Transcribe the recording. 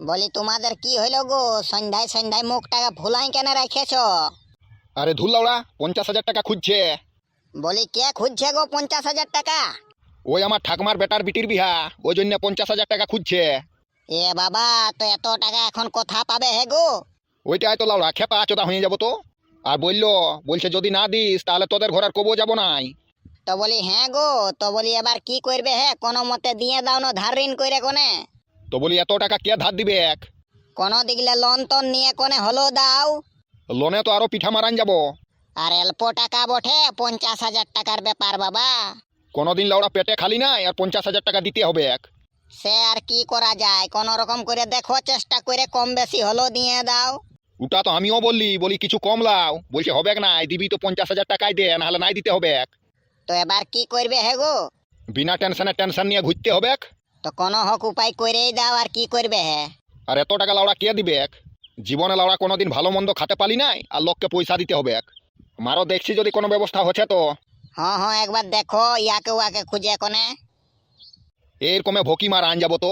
বলি তোমাদের কি হইল গো? সন্ধ্যায় সন্ধ্যায় মুখ টাকা ফুলাই কেন রেখেছ? আরে ধুলাওড়া পঞ্চাশ হাজার টাকা খুঁজছে। বলি কে খুঁজছে গো পঞ্চাশ হাজার টাকা? ওই আমার ঠাকুমার বেটার বিটির বিহা ওই জন্য পঞ্চাশ হাজার টাকা খুঁজছে। এ বাবা তো এত টাকা এখন কোথা পাবে হে গো? ওইটাই তো লাউড়া খেপা চোদা হয়ে যাব তো। আর বলল বলছে যদি না দিস তাহলে তোদের ঘর আর কবো যাব নাই। তো বলি হ্যাঁ গো তো বলি এবার কি করবে হ্যাঁ কোনো মতে দিয়ে দাও না ধার ঋণ করে কোনে? তো বলি এত টাকা কে ধার দিবে এক? কোনো দিকলে লোন টোন নিয়ে কোনে হলো দাও। লোনে তো আরও পিঠা মারান যাব। আর অল্প টাকা বটে পঞ্চাশ হাজার টাকার ব্যাপার বাবা। কোনোদিন লাউড়া পেটে খালি নাই আর পঞ্চাশ হাজার টাকা দিতে হবে এক। সে আর কি করা যায়? কোন রকম করে দেখো চেষ্টা করে কম বেশি হলো দিয়ে দাও। ওটা তো আমিও বললি বলি কিছু কম লাও। বলছে হবে নাই দিবি তো পঞ্চাশ হাজার টাকাই দে নাহলে নাই দিতে হবে এক। তো এবার কি করবে হে গো বিনা টেনশনে টেনশন নিয়ে ঘুরতে হবে এক। তো কোনো হক উপায় করেই দাও আর কি করবে হে? আর এত টাকা লাউড়া কে দিবে এক? জীবনে লাউড়া কোনো দিন ভালো মন্দ খাতে পালি নাই আর লোককে পয়সা দিতে হবে এক। মারও দেখছি যদি কোনো ব্যবস্থা হচ্ছে তো। হ্যাঁ হ্যাঁ একবার দেখো ইয়াকে ওয়াকে খুঁজে কোনে। এরকমে ভকি মার আন যাব তো।